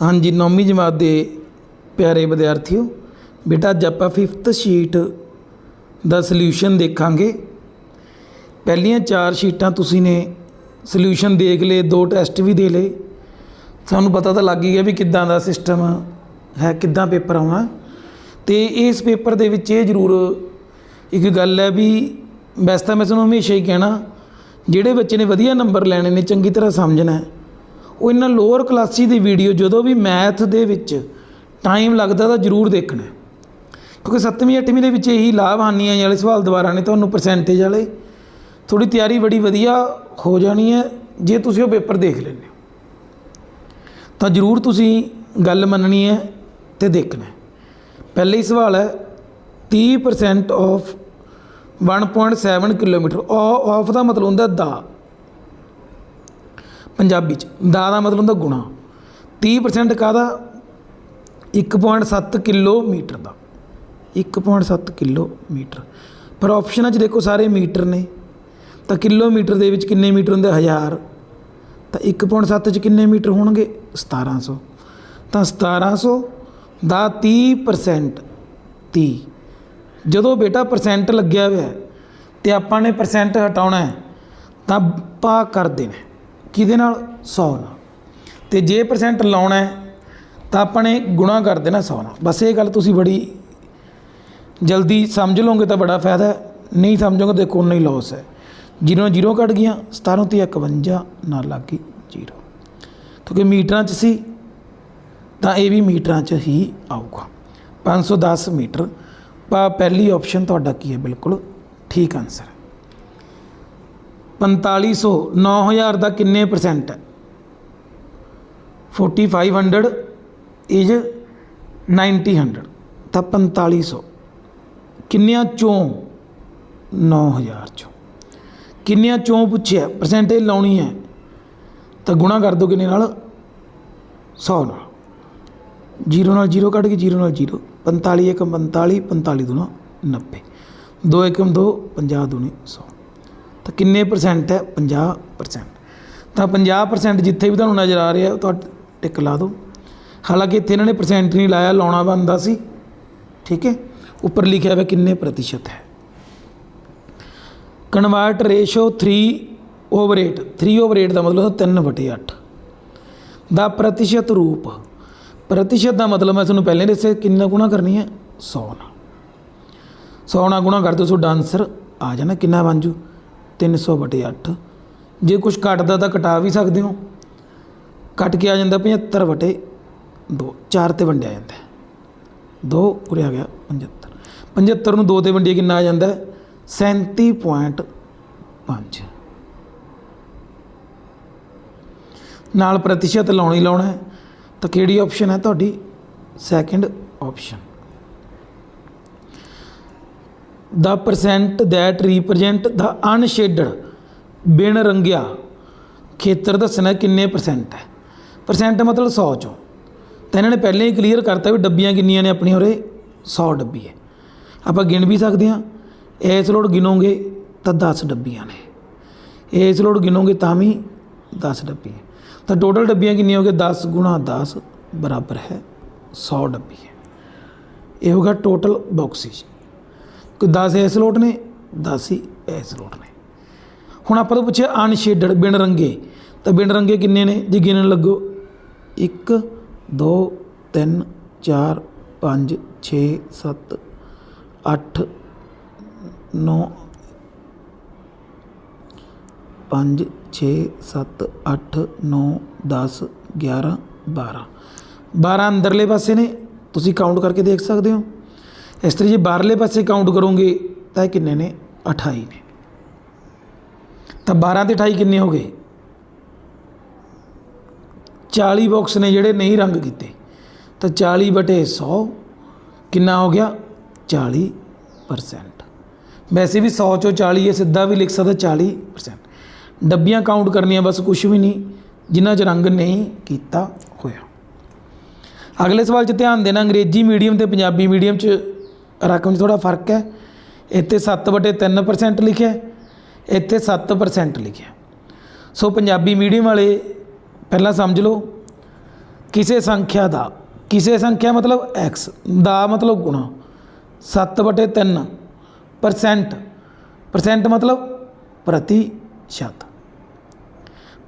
ਹਾਂਜੀ, ਨੌਵੀਂ ਜਮਾਤ ਦੇ ਪਿਆਰੇ ਵਿਦਿਆਰਥੀਓ, ਬੇਟਾ ਅੱਜ ਆਪਾਂ ਫਿਫਥ ਸ਼ੀਟ ਦਾ ਸੋਲੂਸ਼ਨ ਦੇਖਾਂਗੇ। ਪਹਿਲੀਆਂ ਚਾਰ ਸ਼ੀਟਾਂ ਤੁਸੀਂ ਨੇ ਸੋਲੂਸ਼ਨ ਦੇਖ ਲਏ, ਦੋ ਟੈਸਟ ਵੀ ਦੇ ਲਏ। ਸਾਨੂੰ ਪਤਾ ਤਾਂ ਲੱਗ ਹੀ ਗਿਆ ਵੀ ਕਿੱਦਾਂ ਦਾ ਸਿਸਟਮ ਹੈ, ਕਿੱਦਾਂ ਪੇਪਰ ਆਉਣਾ। ਤੇ ਇਸ ਪੇਪਰ ਦੇ ਵਿੱਚ ਇਹ ਜ਼ਰੂਰ ਇੱਕ ਗੱਲ ਹੈ ਵੀ ਵੈਸੇ ਤਾਂ ਮੈਂ ਤੁਹਾਨੂੰ ਹਮੇਸ਼ਾ ਹੀ ਕਹਿਣਾ, ਜਿਹੜੇ ਬੱਚੇ ਨੇ ਵਧੀਆ ਨੰਬਰ ਲੈਣੇ ਨੇ, ਚੰਗੀ ਤਰ੍ਹਾਂ ਸਮਝਣਾ ਹੈ। ਉਹ ਇਹਨਾਂ ਲੋਅਰ ਕਲਾਸੀ ਦੀ ਵੀਡੀਓ ਜਦੋਂ ਵੀ ਮੈਥ ਦੇ ਵਿੱਚ ਟਾਈਮ ਲੱਗਦਾ ਤਾਂ ਜ਼ਰੂਰ ਦੇਖਣਾ ਕਿਉਂਕਿ 7ਵੀਂ 8ਵੀਂ ਦੇ ਵਿੱਚ ਇਹੀ ਲਾਭ ਹਾਨੀਆਂ ਵਾਲੇ ਸਵਾਲ ਦੁਬਾਰਾ ਨੇ, ਤੁਹਾਨੂੰ ਪਰਸੈਂਟੇਜ ਵਾਲੇ। ਥੋੜੀ ਤਿਆਰੀ ਬੜੀ ਵਧੀਆ ਹੋ ਜਾਣੀ ਹੈ, ਜੇ ਤੁਸੀਂ ਉਹ ਪੇਪਰ ਦੇਖ ਲੈਂਦੇ ਤਾਂ ਜ਼ਰੂਰ ਤੁਸੀਂ ਗੱਲ ਮੰਨਣੀ ਹੈ ਤੇ ਦੇਖਣਾ ਹੈ। ਪਹਿਲਾ ਹੀ ਸਵਾਲ ਹੈ 30% ਆਫ 1.7 ਕਿਲੋਮੀਟਰ ਆਫ ਦਾ ਮਤਲਬ ਹੁੰਦਾ ਦਾ। ਪੰਜਾਬੀ ਚ। ਦਾ ਦਾ ਮਤਲਬ ਹੁੰਦਾ ਗੁਣਾ। 30% ਕਾਹਦਾ? 1.7 ਕਿਲੋਮੀਟਰ ਦਾ। 1.7 ਕਿਲੋਮੀਟਰ। ਪਰ ਆਪਸ਼ਨਾਂ 'ਚ ਦੇਖੋ ਸਾਰੇ ਮੀਟਰ ਨੇ। ਤਾਂ ਕਿਲੋਮੀਟਰ ਦੇ ਵਿੱਚ ਕਿੰਨੇ ਮੀਟਰ ਹੁੰਦੇ? 1000 ਤਾਂ 1.7 'ਚ ਕਿੰਨੇ ਮੀਟਰ ਹੋਣਗੇ? 1700 ਤਾਂ 1700 ਦਾ 30% 30 ਜਦੋਂ ਬੇਟਾ ਪਰਸੈਂਟ ਲੱਗਿਆ ਹੋਇਆ ਹੈ ਤੇ ਆਪਾਂ ਨੇ ਪਰਸੈਂਟ ਹਟਾਉਣਾ ਹੈ, ਤਾਂ ਪਾ ਕਰ ਦੇਣਾ ਕਿਹਦੇ ਨਾਲ? 100 ਨਾਲ। ਤੇ ਜੇ ਪਰਸੈਂਟ ਲਾਉਣਾ ਹੈ, ਤਾਂ ਆਪਾਂ ਨੇ ਗੁਣਾ ਕਰ ਦੇਣਾ 100 ਨਾਲ। ਬਸ ਇਹ ਗੱਲ ਤੁਸੀਂ ਬੜੀ ਜਲਦੀ ਸਮਝ ਲਓਗੇ ਤਾਂ ਬੜਾ ਫਾਇਦਾ ਹੈ। ਨਹੀਂ ਸਮਝੋਗੇ ਦੇਖੋ ਉਨਾ ਹੀ ਲਾਸ ਹੈ। ਜ਼ੀਰੋ ਜ਼ੀਰੋ ਕੱਟ ਗਿਆ 17 ਤੇ 51 ਨਾਲ ਲੱਗ ਗਈ ਜ਼ੀਰੋ। ਕਿਉਂਕਿ ਮੀਟਰਾਂ 'ਚ ਸੀ, ਤਾਂ ਇਹ ਵੀ ਮੀਟਰਾਂ 'ਚ ਹੀ ਆਊਗਾ। 510 ਮੀਟਰ। ਪਹਿਲੀ ਆਪਸ਼ਨ ਤੁਹਾਡਾ ਕੀ ਹੈ? ਬਿਲਕੁਲ ਠੀਕ ਆਨਸਰ 4500 9000 ਦਾ ਕਿੰਨੇ ਪਰਸੈਂਟ ਹੈ? 4500 ਇਜ਼ 9000 ਤਾਂ 4500 ਕਿੰਨਿਆਂ ਚੋਂ? 9000 ਚੋਂ। ਕਿੰਨਿਆਂ ਚੋਂ ਪੁੱਛਿਆ? ਪਰਸੈਂਟੇਜ ਲਾਉਣੀ ਹੈ। ਤਾਂ ਗੁਣਾ ਕਰ ਦੋ ਕਿੰਨੇ ਨਾਲ? 100 ਨਾਲ। 0 ਨਾਲ 0 ਕੱਢ ਕੇ 0 ਨਾਲ 0 45 ਇੱਕ 45 45 ਦੂਣਾ 90 2 ਏਕਮ 2 50 ਦੂਣੀ 100 ਤਾਂ ਕਿੰਨੇ ਪਰਸੈਂਟ ਹੈ? 50% ਤਾਂ 50% ਜਿੱਥੇ ਵੀ ਤੁਹਾਨੂੰ ਨਜ਼ਰ ਆ ਰਿਹਾ, ਉਹ ਟਿਕ ਲਾ ਦਿਓ। ਹਾਲਾਂਕਿ ਇੱਥੇ ਇਹਨਾਂ ਨੇ ਪਰਸੈਂਟ ਨਹੀਂ ਲਾਇਆ, ਲਾਉਣਾ ਬੰਦਾ ਸੀ। ਠੀਕ ਹੈ? ਉੱਪਰ ਲਿਖਿਆ ਹੋਇਆ ਕਿੰਨੇ ਪ੍ਰਤੀਸ਼ਤ ਹੈ? ਕਨਵਰਟ ਰੇਸ਼ੋ 3 ਓਵਰ 8 3 ਓਵਰ 8 ਦਾ ਮਤਲਬ 3 ਬਟੇ 8 ਦਾ ਪ੍ਰਤੀਸ਼ਤ ਰੂਪ। ਪ੍ਰਤੀਸ਼ਤ ਦਾ ਮਤਲਬ ਮੈਂ ਤੁਹਾਨੂੰ ਪਹਿਲਾਂ ਦੱਸਿਆ, ਕਿੰਨਾ ਗੁਣਾ ਕਰਨੀ ਹੈ? 100 ਨਾਲ। 100 ਨਾਲ ਗੁਣਾ ਕਰ ਦਿਓ, ਤੁਹਾਡਾ ਆਨਸਰ ਆ ਜਾਣਾ। ਕਿੰਨਾ ਬਣ ਜੂ? 300 ਬਟੇ 8 ਜੇ ਕੁਝ ਘਟਦਾ ਤਾਂ ਘਟਾ ਵੀ ਸਕਦੇ ਹੋ। ਕੱਟ ਕੇ ਆ ਜਾਂਦਾ 75 ਬਟੇ 2 4 ਤੇ ਵੰਡਿਆ ਜਾਂਦਾ 2 ਉਰੇ ਆ ਗਿਆ 75 75 ਨੂੰ 2 ਤੇ ਵੰਡੀਏ ਕਿੰਨਾ ਆ ਜਾਂਦਾ 37.5 ਨਾਲ ਪ੍ਰਤੀਸ਼ਤ ਲਾਉਣੀ ਲਾਉਣਾ ਤਾਂ ਕਿਹੜੀ ਆਪਸ਼ਨ ਹੈ? ਤੁਹਾਡੀ second option the percent that represent ਦਾ unshaded, ਬਿਨ ਰੰਗਿਆ। ਖੇਤਰ ਦੱਸਣਾ ਕਿੰਨੇ ਪਰਸੈਂਟ ਹੈ। ਪਰਸੈਂਟ ਮਤਲਬ 100 ਚੋਂ। ਤਾਂ ਇਹਨਾਂ ਨੇ ਪਹਿਲਾਂ ਹੀ ਕਲੀਅਰ ਕਰਤਾ ਵੀ ਡੱਬੀਆਂ ਕਿੰਨੀਆਂ ਨੇ, ਆਪਣੀ ਉਰੇ 100 ਡੱਬੀ ਹੈ। ਆਪਾਂ ਗਿਣ ਵੀ ਸਕਦੇ ਹਾਂ। ਇਸ ਲੋੜ ਗਿਣੋਗੇ ਤਾਂ 10 ਡੱਬੀਆਂ ਨੇ। ਇਸ ਲੋੜ ਗਿਣੋਗੇ ਤਾਂ ਵੀ 10 ਡੱਬੀ ਹੈ। ਤਾਂ ਟੋਟਲ ਡੱਬੀਆਂ ਕਿੰਨੀਆਂ ਹੋ ਗਈਆਂ? 10 ਗੁਣਾ 10 ਬਰਾਬਰ ਹੈ 100 ਡੱਬੀ ਹੈ। ਇਹ ਹੋਗਾ ਟੋਟਲ ਬਾਕਸਿਸ 10 ਇਸ ਲੋਟ ਨੇ 10 ਹੀ ਇਸ ਲੋਟ ਨੇ। ਹੁਣ ਆਪਾਂ ਤੋਂ ਪੁੱਛਿਆ ਅਨਸ਼ੇਡਡ ਬਿਨ ਰੰਗੇ, ਤਾਂ ਬਿਨ ਰੰਗੇ ਕਿੰਨੇ ਨੇ? ਜੇ ਗਿਣਨ ਲੱਗੋ। 1 2 3 4 5 6 7 8 9 5 6 7 8 9 10 11 12 12 ਅੰਦਰਲੇ ਪਾਸੇ ਨੇ। ਤੁਸੀਂ ਕਾਊਂਟ ਕਰਕੇ ਦੇਖ ਸਕਦੇ ਹੋ। ਇਸ ਤਰ੍ਹਾਂ ਜੇ, ਬਾਹਰਲੇ ਪਾਸੇ ਕਾਊਂਟ ਕਰੋਗੇ ਤਾਂ ਇਹ ਕਿੰਨੇ ਨੇ? 28 ਨੇ। ਤਾਂ 12 ਤੇ 28 ਕਿੰਨੇ ਹੋ ਗਏ? 40 ਬਾਕਸ ਨੇ ਜਿਹੜੇ ਨਹੀਂ ਰੰਗ ਕੀਤੇ। ਤਾਂ 40 ਬਟੇ 100 ਕਿੰਨਾ ਹੋ ਗਿਆ? 40% ਵੈਸੇ ਵੀ 100 ਚੋਂ 40 ਹੈ ਸਿੱਧਾ ਵੀ ਲਿਖ ਸਕਦਾ 40% ਡੱਬੀਆਂ ਕਾਊਂਟ ਕਰਨੀਆਂ ਬਸ ਕੁਝ ਵੀ ਨਹੀਂ, ਜਿਨ੍ਹਾਂ 'ਚ ਰੰਗ ਨਹੀਂ ਕੀਤਾ ਹੋਇਆ। ਅਗਲੇ ਸਵਾਲ 'ਚ ਧਿਆਨ ਦੇਣਾ, ਅੰਗਰੇਜ਼ੀ ਮੀਡੀਅਮ ਤੇ ਪੰਜਾਬੀ ਮੀਡੀਅਮ 'ਚ ਰਕਮ 'ਚ ਥੋੜਾ ਫ਼ਰਕ ਹੈ। ਇੱਥੇ 7/3% ਲਿਖਿਆ ਇੱਥੇ 7% ਲਿਖਿਆ ਸੋ ਪੰਜਾਬੀ ਮੀਡੀਅਮ ਵਾਲੇ ਪਹਿਲਾਂ ਸਮਝ ਲਓ, ਕਿਸੇ ਸੰਖਿਆ ਦਾ, ਕਿਸੇ ਸੰਖਿਆ ਮਤਲਬ x, ਦਾ ਮਤਲਬ ਗੁਣਾ 7 ਬਟੇ 3 ਪਰਸੈਂਟ ਪਰਸੈਂਟ ਮਤਲਬ ਪ੍ਰਤੀਸ਼ਤ।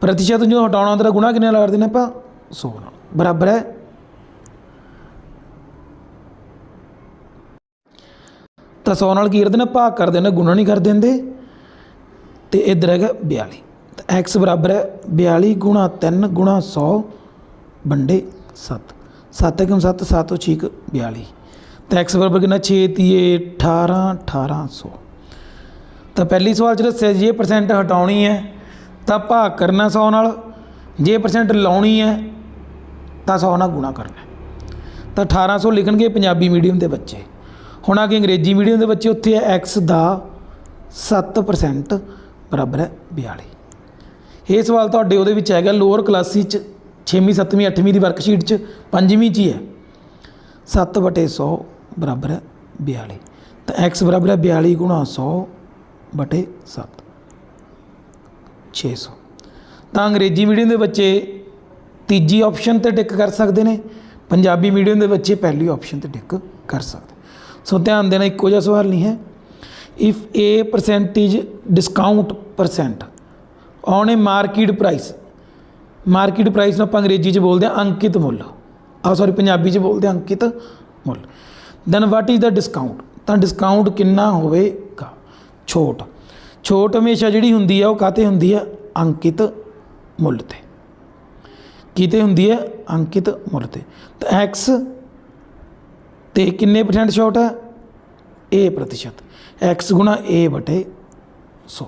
ਪ੍ਰਤੀਸ਼ਤ ਨੂੰ ਹਟਾਉਣਾ ਹੁੰਦਾ ਗੁਣਾ ਕਿੰਨੇ ਨਾਲ ਕਰ ਦੇਣਾ ਆਪਾਂ? 100 ਨਾਲ। ਬਰਾਬਰ ਹੈ। ਤਾਂ ਸੌ ਨਾਲ ਕੀ ਕਰਦੇ ਨੇ? ਭਾਗ ਕਰ ਦਿੰਦੇ ਗੁਣਾ ਨਹੀਂ ਕਰ ਦਿੰਦੇ। ਤੇ ਇਧਰ ਹੈਗਾ 42 ਤਾਂ x ਬਰਾਬਰ ਹੈ 42 ਗੁਣਾ 3 ਗੁਣਾ 100 ਵੰਡੇ 7 7 ਕਮ 7 7 6 42 ਤਾਂ x ਬਰਾਬਰ ਕਿੰਨਾ? 6 ਤੀਏ 18 1800 ਤਾਂ ਪਹਿਲੀ ਸਵਾਲ ਚ ਦੱਸਿਆ ਜੇ ਪਰਸੈਂਟ ਹਟਾਉਣੀ ਹੈ, ਤਾਂ ਭਾਗ ਕਰਨਾ ਸੌ ਨਾਲ। ਜੇ ਪਰਸੈਂਟ ਲਾਉਣੀ ਹੈ, ਤਾਂ ਸੌ ਨਾਲ ਗੁਣਾ ਕਰਨਾ। ਤਾਂ 1800 ਲਿਖਣਗੇ ਪੰਜਾਬੀ ਮੀਡੀਅਮ ਦੇ ਬੱਚੇ। ਹੁਣ ਆ ਕੇ ਅੰਗਰੇਜ਼ੀ ਮੀਡੀਅਮ ਦੇ ਬੱਚੇ ਉੱਥੇ ਹੈ x ਦਾ 7% ਬਰਾਬਰ ਹੈ 42 ਇਹ ਸਵਾਲ ਤੁਹਾਡੇ ਉਹਦੇ ਵਿੱਚ ਹੈਗਾ ਲੋਅਰ ਕਲਾਸੀ ਚ 6ਵੀਂ 7ਵੀਂ 8ਵੀਂ ਦੀ ਵਰਕਸ਼ੀਟ ਚ 5ਵੀਂ ਚ ਹੀ ਹੈ। 7 ਬਟੇ 100 ਬਰਾਬਰ ਹੈ 42 ਤਾਂ x ਬਰਾਬਰ ਹੈ 42 ਗੁਣਾ 100 ਬਟੇ 7 600 ਤਾਂ ਅੰਗਰੇਜ਼ੀ ਮੀਡੀਅਮ ਦੇ ਬੱਚੇ ਤੀਜੀ ਆਪਸ਼ਨ ਤੇ ਟਿਕ ਕਰ ਸਕਦੇ ਨੇ। ਪੰਜਾਬੀ ਮੀਡੀਅਮ ਦੇ ਬੱਚੇ ਪਹਿਲੀ ਆਪਸ਼ਨ ਤੇ ਟਿਕ ਕਰ ਸਕਦੇ ਸੋ ਧਿਆਨ ਦੇਣਾ ਇੱਕੋ ਜਿਹਾ ਸਵਾਲ ਨਹੀਂ ਹੈ। If a percentage discount percent on a market price market price ਨੂੰ ਆਪਾਂ ਅੰਗਰੇਜ਼ੀ 'ਚ ਬੋਲਦੇ ਹਾਂ ਅੰਕਿਤ ਮੁੱਲ। ਆ ਸੌਰੀ ਪੰਜਾਬੀ 'ਚ ਬੋਲਦੇ ਹਾਂ ਅੰਕਿਤ ਮੁੱਲ। Then what is the discount ਤਾਂ ਡਿਸਕਾਊਂਟ ਕਿੰਨਾ ਹੋਵੇਗਾ? ਛੋਟ। ਛੋਟ ਹਮੇਸ਼ਾ ਜਿਹੜੀ ਹੁੰਦੀ ਆ, ਉਹ ਕਾਤੇ ਹੁੰਦੀ ਆ? ਅੰਕਿਤ ਮੁੱਲ ਤੇ। ਕਿਤੇ ਹੁੰਦੀ ਹੈ ਅੰਕਿਤ ਮੁੱਲ ਤੇ। ਤਾਂ x ਤੇ ਕਿੰਨੇ ਪਰਸੈਂਟ ਛੋਟ ਹੈ? A ਪ੍ਰਤੀਸ਼ਤ। X ਗੁਣਾ a ਬਟੇ 100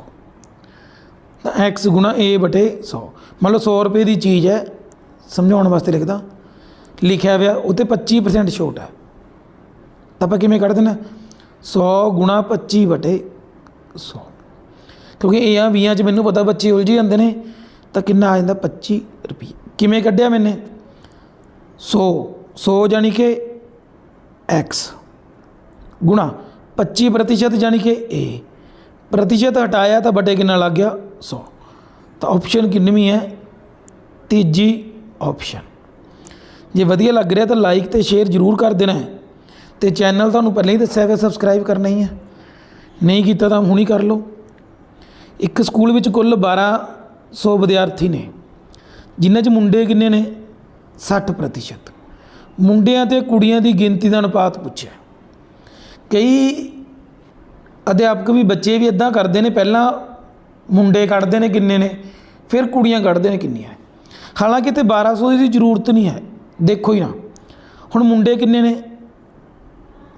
ਤਾਂ x ਗੁਣਾ a ਬਟੇ 100 ਮੰਨ ਲਓ 100 ਰੁਪਏ ਦੀ ਚੀਜ਼ ਹੈ, ਸਮਝਾਉਣ ਵਾਸਤੇ ਲਿਖਦਾ। ਲਿਖਿਆ ਹੋਇਆ ਉੱਤੇ 25% ਛੋਟ ਹੈ। ਤਾਂ ਆਪਾਂ ਕਿਵੇਂ ਕੱਢ ਦੇਣਾ? 100 ਗੁਣਾ 25 ਬਟੇ 100 ਕਿਉਂਕਿ ਇਹ ਆ 20 ਚ ਮੈਨੂੰ ਪਤਾ ਬੱਚੇ ਉਲਝੀ ਜਾਂਦੇ ਨੇ। ਤਾਂ ਕਿੰਨਾ ਆ ਜਾਂਦਾ? 25 ਰੁਪਏ ਕਿਵੇਂ ਕੱਢਿਆ ਮੈਨੇ? 100 100 ਜਾਨੀ ਕਿ x. ਗੁਣਾ 25 ਪ੍ਰਤੀਸ਼ਤ ਜਾਨੀ ਕਿ a. ਪ੍ਰਤੀਸ਼ਤ ਹਟਾਇਆ ਤਾਂ ਬਟੇ ਕਿੰਨਾ ਲੱਗ ਗਿਆ? 100 ਤਾਂ ਆਪਸ਼ਨ ਕਿੰਨਵੀਂ ਹੈ? ਤੀਜੀ ਆਪਸ਼ਨ ਜੇ ਵਧੀਆ ਲੱਗ ਰਿਹਾ ਤਾਂ ਲਾਈਕ ਤੇ ਸ਼ੇਅਰ ਜ਼ਰੂਰ ਕਰ ਦੇਣਾ ਹੈ। ਤੇ ਚੈਨਲ ਤੁਹਾਨੂੰ ਪਹਿਲਾਂ ਹੀ ਦੱਸਿਆ ਹੋਇਆ ਸਬਸਕ੍ਰਾਈਬ ਕਰਨਾ ਹੀ ਹੈ। ਨਹੀਂ ਕੀਤਾ ਤਾਂ ਹੁਣੀ ਕਰ ਲਓ। ਇੱਕ ਸਕੂਲ ਵਿੱਚ ਕੁੱਲ 1200 ਵਿਦਿਆਰਥੀ ਨੇ, ਜਿਨ੍ਹਾਂ 'ਚ ਮੁੰਡੇ ਕਿੰਨੇ ਨੇ? 60% ਪ੍ਰਤੀਸ਼ਤ। ਮੁੰਡਿਆਂ ਤੇ ਕੁੜੀਆਂ ਦੀ ਗਿਣਤੀ ਦਾ ਅਨੁਪਾਤ ਪੁੱਛਿਆ। ਕਈ ਅਧਿਆਪਕ ਵੀ ਬੱਚੇ ਵੀ ਇਦਾਂ ਕਰਦੇ ਨੇ, ਪਹਿਲਾਂ ਮੁੰਡੇ ਕੱਢਦੇ ਨੇ ਕਿੰਨੇ ਨੇ, ਫਿਰ ਕੁੜੀਆਂ ਕੱਢਦੇ ਨੇ ਕਿੰਨੀਆਂ ਹਾਲਾਂਕਿ ਤੇ 1200 ਦੀ ਜ਼ਰੂਰਤ ਨਹੀਂ ਹੈ, ਦੇਖੋ ਹੀ ਨਾ। ਹੁਣ ਮੁੰਡੇ ਕਿੰਨੇ ਨੇ?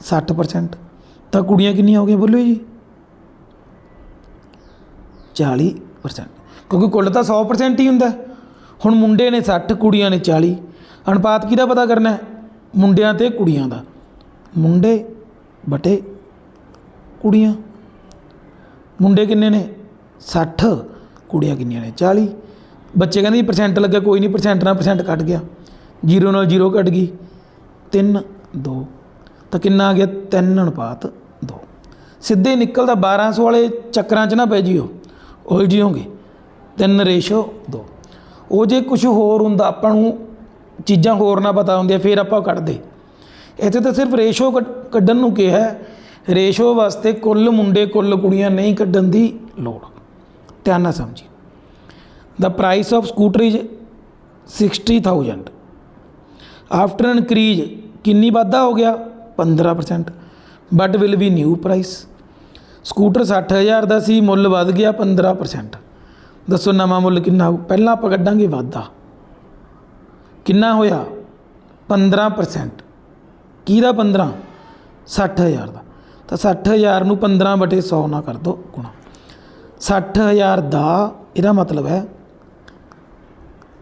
60% ਤਾਂ ਕੁੜੀਆਂ ਕਿੰਨੀਆਂ ਹੋ ਗਈਆਂ ਬੋਲੋ ਜੀ? 40% ਕਿਉਂਕਿ ਕੁੱਲ ਤਾਂ 100% ਹੀ ਹੁੰਦਾ। ਹੁਣ ਮੁੰਡੇ ਨੇ 60 ਕੁੜੀਆਂ ਨੇ 40 ਅਨੁਪਾਤ ਕਿਹਦਾ ਪਤਾ ਕਰਨਾ ਹੈ? ਮੁੰਡਿਆਂ ਤੇ ਕੁੜੀਆਂ ਦਾ। ਮੁੰਡੇ ਬਟੇ ਕੁੜੀਆਂ। ਮੁੰਡੇ ਕਿੰਨੇ ਨੇ? 60 ਕੁੜੀਆਂ ਕਿੰਨੀਆਂ ਨੇ? 40 ਬੱਚੇ ਕਹਿੰਦੇ ਜੀ ਪਰਸੈਂਟ ਲੱਗਿਆ, ਕੋਈ ਨਹੀਂ ਪਰਸੈਂਟ ਨਾਲ ਪਰਸੈਂਟ ਕੱਟ ਗਿਆ। ਜ਼ੀਰੋ ਨਾਲ ਜ਼ੀਰੋ ਕੱਟ ਗਈ। 3 2 ਤਾਂ ਕਿੰਨਾ ਆ ਗਿਆ? 3 ਅਨੁਪਾਤ 2 ਸਿੱਧੇ ਨਿਕਲਦਾ 1200 ਵਾਲੇ ਚੱਕਰਾਂ 'ਚ ਨਾ ਪੈ ਜਿਓ। ਉਲਝਿਓਗੇ 3 ਰੇਸ਼ੋ 2 ਉਹ ਜੇ ਕੁਝ ਹੋਰ ਹੁੰਦਾ, ਆਪਾਂ ਨੂੰ ਚੀਜ਼ਾਂ ਹੋਰ ਨਾ ਪਤਾ ਹੁੰਦੀਆਂ, ਫਿਰ ਆਪਾਂ ਕੱਢਦੇ। ਇੱਥੇ ਤਾਂ ਸਿਰਫ ਰੇਸ਼ੋ ਕੱਢਣ ਨੂੰ ਕਿਹਾ ਹੈ, ਰੇਸ਼ੋ ਵਾਸਤੇ ਕੁੱਲ ਮੁੰਡੇ, ਕੁੱਲ ਕੁੜੀਆਂ ਨਹੀਂ ਕੱਢਣ ਦੀ ਲੋੜ। ਧਿਆਨ ਨਾਲ ਸਮਝੀ। The price of scooter is 60000 after increase ਕਿੰਨੀ ਵਾਧਾ ਹੋ ਗਿਆ? 15% but will be new price scooter 60000 ਦਾ ਸੀ, ਮੁੱਲ ਵੱਧ ਗਿਆ 15% ਦੱਸੋ ਨਵਾਂ ਮੁੱਲ ਕਿੰਨਾ ਹੋਊ? ਪਹਿਲਾਂ ਆਪਾਂ ਕੱਢਾਂਗੇ ਵਾਧਾ। ਕਿੰਨਾ ਹੋਇਆ? 15% ਕਿਹਦਾ 15 60000 ਦਾ। ਤਾਂ 60000 ਨੂੰ 15 ਬਟੇ 100 ਨਾਲ ਕਰ ਦੋ ਗੁਣਾ। 60000 ਦਾ ਇਹਦਾ ਮਤਲਬ ਹੈ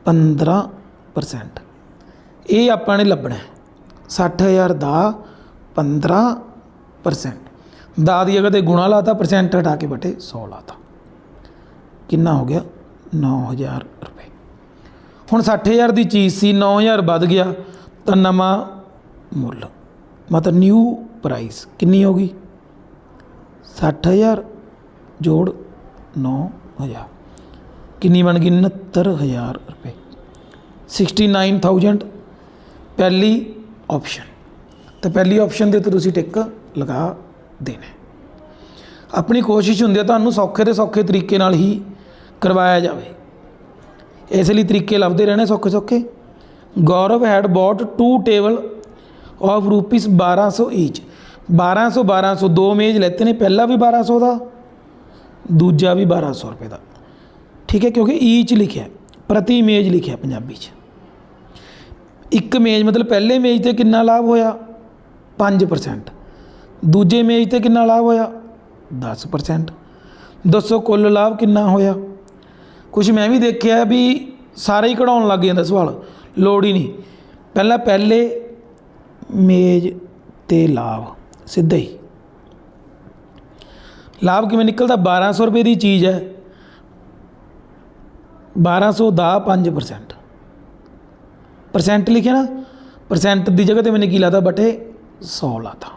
15% ਇਹ ਆਪਾਂ ਨੇ ਲੱਭਣਾ ਹੈ। 60000 ਦਾ 15% ਦਾ ਦੀ ਜਗ੍ਹਾ ਤੇ ਗੁਣਾ ਲਾਤਾ ਪਰਸੈਂਟ ਹਟਾ ਕੇ ਬਟੇ 100 ਲਾਤਾ। ਕਿੰਨਾ ਹੋ ਗਿਆ? 9000 ਰੁਪਏ। ਹੁਣ 60000 ਦੀ ਚੀਜ਼ ਸੀ 9000 ਵੱਧ ਗਿਆ, ਤਾਂ ਨਵਾਂ ਮੁੱਲ। ਮਤਲਬ ਨਿਊ ਪ੍ਰਾਈਸ ਕਿੰਨੀ ਹੋ ਗਈ? 60000 ਜੋੜ 9000 ਕਿੰਨੀ ਬਣ ਗਈ? 69000 ਰੁਪਏ। 69000 ਪਹਿਲੀ ਆਪਸ਼ਨ ਤਾਂ ਪਹਿਲੀ ਆਪਸ਼ਨ ਦੇ ਉੱਤੇ ਤੁਸੀਂ ਟਿਕ ਲਗਾ ਦੇਣਾ। ਆਪਣੀ ਕੋਸ਼ਿਸ਼ ਹੁੰਦੀ ਹੈ ਤੁਹਾਨੂੰ ਸੌਖੇ ਤੇ ਸੌਖੇ ਤਰੀਕੇ ਨਾਲ ਹੀ ਕਰਵਾਇਆ ਜਾਵੇ। ਇਸ ਲਈ ਤਰੀਕੇ ਲੱਭਦੇ ਰਹਿਣੇ ਸੌਖੇ ਸੌਖੇ। Gaurav had bought two table of rupees 1200 each 1200 1200 ਦੋ ਮੇਜ਼ ਲੈਤੇ ਨੇ, ਪਹਿਲਾ ਵੀ 1200 ਦਾ, ਦੂਜਾ ਵੀ 1200 ਰੁਪਏ ਦਾ। ਠੀਕ ਹੈ, ਕਿਉਂਕਿ ਈਚ ਲਿਖਿਆ, ਪ੍ਰਤੀ ਮੇਜ਼ ਲਿਖਿਆ ਪੰਜਾਬੀ 'ਚ। ਇੱਕ ਮੇਜ਼ ਮਤਲਬ ਪਹਿਲੇ ਮੇਜ਼ ਤੇ ਕਿੰਨਾ ਲਾਭ ਹੋਇਆ? 5% ਦੂਜੇ ਮੇਜ਼ ਤੇ ਕਿੰਨਾ ਲਾਭ ਹੋਇਆ? 10% ਦੱਸੋ ਕੁੱਲ ਲਾਭ ਕਿੰਨਾ ਹੋਇਆ? ਕੁਝ ਮੈਂ ਵੀ ਦੇਖਿਆ ਵੀ ਸਾਰੇ ਹੀ ਕਢਾਉਣ ਲੱਗ ਜਾਂਦਾ ਸਵਾਲ, ਲੋੜ ਹੀ ਨਹੀਂ। ਪਹਿਲਾਂ ਪਹਿਲੇ ਮੇਜ਼ ਤੇ ਲਾਭ ਸਿੱਧਾ ਹੀ। ਲਾਭ ਕਿਵੇਂ ਨਿਕਲਦਾ? 1200 ਰੁਪਏ ਦੀ ਚੀਜ਼ ਹੈ। 1200 ਦਾ 5% ਪਰਸੈਂਟ ਲਿਖਿਆ ਨਾ? ਪਰਸੈਂਟ ਦੀ ਜਗ੍ਹਾ ਤੇ ਮੈਨੇ ਕੀ ਲਾਤਾ? ਬਟੇ 100 ਲਾਤਾ।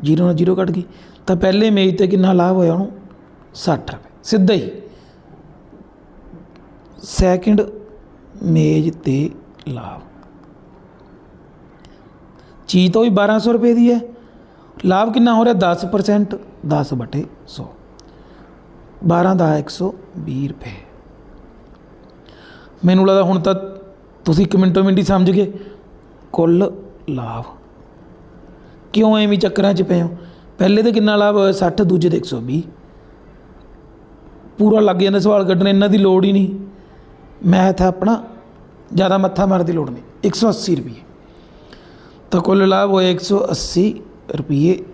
ਜੀਰੋ ਨਾਲ ਜੀਰੋ ਕੱਟ ਗਈ। ਤਾਂ ਪਹਿਲੇ ਮੇਜ਼ ਤੇ ਕਿੰਨਾ ਲਾਭ ਹੋਇਆ ਉਹਨੂੰ? 60 ਰੁਪਏ। ਸਿੱਧਾ ਹੀ। ਸੈਕਿੰਡ ਮੇਜ਼ ਤੇ ਲਾਭ। ਚੀਜ਼ ਤਾਂ ਵੀ 1200 ਰੁਪਏ ਦੀ ਹੈ। ਲਾਭ ਕਿੰਨਾ ਹੋ ਰਿਹਾ? 10% 10 ਬਟੇ 100 12 ਦਾ 120 ਰੁਪਏ। ਮੈਨੂੰ ਲੱਗਦਾ ਹੁਣ ਤਾਂ ਤੁਸੀਂ ਇੱਕ ਮਿੰਟੋ ਮਿੰਟ ਹੀ ਸਮਝ ਗਏ। ਕੁੱਲ ਲਾਭ। ਕਿਉਂ ਐਵੇਂ ਚੱਕਰਾਂ 'ਚ ਪਏ ਹੋ? ਪਹਿਲੇ ਤੇ ਕਿੰਨਾ ਲਾਭ? ਹੋਇਆ 60 ਦੂਜੇ ਤੇ 120 ਪੂਰਾ ਲੱਗ ਜਾਂਦਾ ਸਵਾਲ ਕੱਢਣ ਇਹਨਾਂ ਦੀ ਲੋੜ ਹੀ ਨਹੀਂ। ਮੈਥ ਹੈ ਆਪਣਾ ਜ਼ਿਆਦਾ ਮੱਥਾ ਮਾਰਨ ਦੀ ਲੋੜ ਨਹੀਂ 180 ਰੁਪਏ ਤਾਂ ਕੁੱਲ ਲਾਭ ਹੋਇਆ 180 ਰੁਪਏ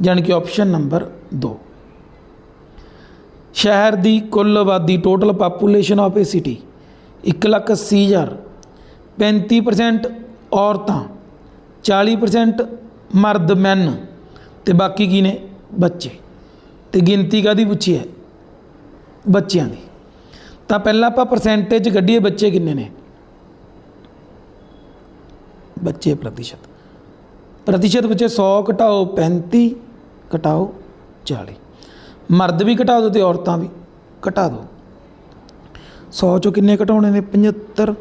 ਜਾਣੀ ਕਿ ਆਪਸ਼ਨ ਨੰਬਰ 2 ਸ਼ਹਿਰ ਦੀ ਕੁੱਲ ਆਬਾਦੀ total population of a city 180000 35% ਔਰਤਾਂ 40% ਮਰਦ ਮੈਨ ਤੇ ਬਾਕੀ ਕੀ ਨੇ? ਬੱਚੇ। ਤੇ ਗਿਣਤੀ ਕਾਦੀ ਪੁੱਛੀ ਹੈ? ਬੱਚਿਆਂ ਦੀ। ਤਾਂ ਪਹਿਲਾਂ ਆਪਾਂ ਪਰਸੈਂਟੇਜ ਕੱਢੀਏ ਬੱਚੇ ਕਿੰਨੇ ਨੇ? ਬੱਚੇ ਪ੍ਰਤੀਸ਼ਤ। ਪ੍ਰਤੀਸ਼ਤ ਬੱਚੇ 100 ਘਟਾਓ 35 ਘਟਾਓ 40 ਮਰਦ ਵੀ ਘਟਾ ਦਿਓ ਤੇ ਔਰਤਾਂ ਵੀ ਘਟਾ ਦਿਓ 100 ਚੋਂ ਕਿੰਨੇ ਘਟਾਉਣੇ ਨੇ? 75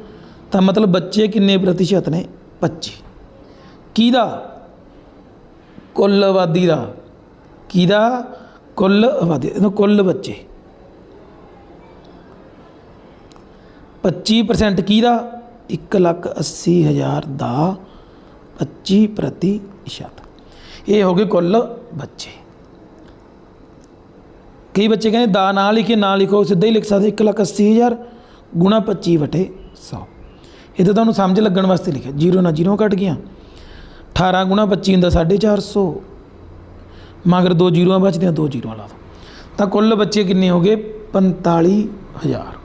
ਤਾਂ ਮਤਲਬ ਬੱਚੇ ਕਿੰਨੇ ਪ੍ਰਤੀਸ਼ਤ ਨੇ? 25 ਕਿਹਦਾ? ਕੁੱਲ ਆਬਾਦੀ ਦਾ। ਕਿਹਦਾ? ਕੁੱਲ ਆਬਾਦੀ ਕੁੱਲ ਬੱਚੇ। 25% ਕਿਹਦਾ? 180000 ਦਾ 25 ਪ੍ਰਤੀਸ਼ਤ ਇਹ ਹੋ ਗਏ ਕੁੱਲ ਬੱਚੇ। ਕਈ ਬੱਚੇ ਕਹਿੰਦੇ ਦਾ ਨਾ ਲਿਖੇ ਨਾ ਲਿਖੋ, ਸਿੱਧਾ ਹੀ ਲਿਖ ਸਕਦੇ। 180000 ਗੁਣਾ 25 ਵਟੇ 100 ਇਹ ਤਾਂ ਤੁਹਾਨੂੰ ਸਮਝ ਲੱਗਣ ਵਾਸਤੇ ਲਿਖਿਆ। ਜੀਰੋ ਨਾਲ ਜੀਰੋ ਕੱਟ ਗਿਆ 18 ਗੁਣਾ 25 ਹੁੰਦਾ 450 ਮਗਰ ਦੋ ਜੀਰੋਆਂ ਬਚਦੀਆਂ, ਦੋ ਜੀਰੋਆਂ ਲਾ ਦਿਓ ਤਾਂ ਕੁੱਲ ਬੱਚੇ ਕਿੰਨੇ ਹੋ ਗਏ? 45000